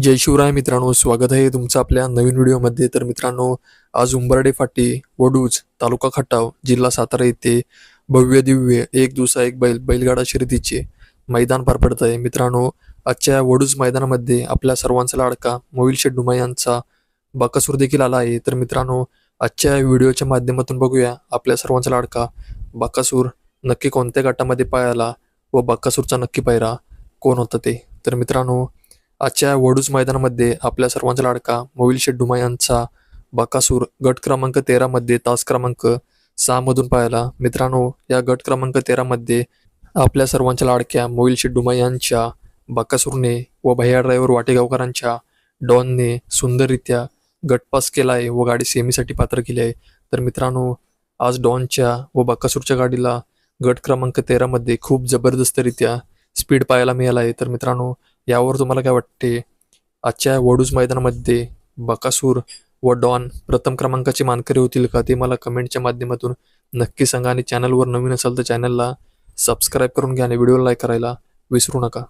जय शिवराय मित्रांनो स्वागत आहे तुमचं आपल्या नवीन व्हिडिओमध्ये. तर मित्रांनो आज उंबरडे फाटी वडूज तालुका खटाव जिल्हा सातारा येथे भव्य दिव्य एक दिवसा एक बैल बैलगाडा शर्यतीचे मैदान पार पडत आहे. मित्रांनो आजच्या वडूज मैदानामध्ये आपल्या सर्वांचा लाडका मोविल शेड्डुमा यांचा बाकासूर देखील आला आहे. तर मित्रांनो आजच्या व्हिडिओच्या माध्यमातून बघूया आपल्या सर्वांचा लाडका बाकासूर नक्की कोणत्या गटामध्ये पायाला व बाकासूरचा नक्की पायरा कोण होता ते. तर मित्रांनो आजच्या वडूज मैदानामध्ये आपल्या सर्वांचा लाडका मोविल शेठ डुमा यांचा बाकासूर गट क्रमांक तेरामध्ये तास क्रमांक सहामधून पाहिला मित्रांनो या गट क्रमांक तेरामध्ये आपल्या सर्वांच्या लाडक्या मोविल शेठ डुमा यांच्या बाकासूरने व भैया ड्रायव्हर वाटेगावकरांच्या डॉनने सुंदररित्या गटपास केला आहे व गाडी सेमीसाठी पात्र केली आहे. तर मित्रांनो आज डॉनच्या व बाकासूरच्या गाडीला गट क्रमांक तेरामध्ये खूप जबरदस्तरित्या स्पीड पाहायला मिळाला आहे. तर मित्रांनो यावर तुम्हाला काय वाटते? आजच्या वडूज मैदानामध्ये बकासूर व डॉन प्रथम क्रमांकाचे मानकरी होतील का? ते मला कमेंटच्या माध्यमातून नक्की सांगा आणि चॅनलवर नवीन असाल तर चॅनलला सबस्क्राईब करून घ्या आणि व्हिडिओला लाईक करायला विसरू नका.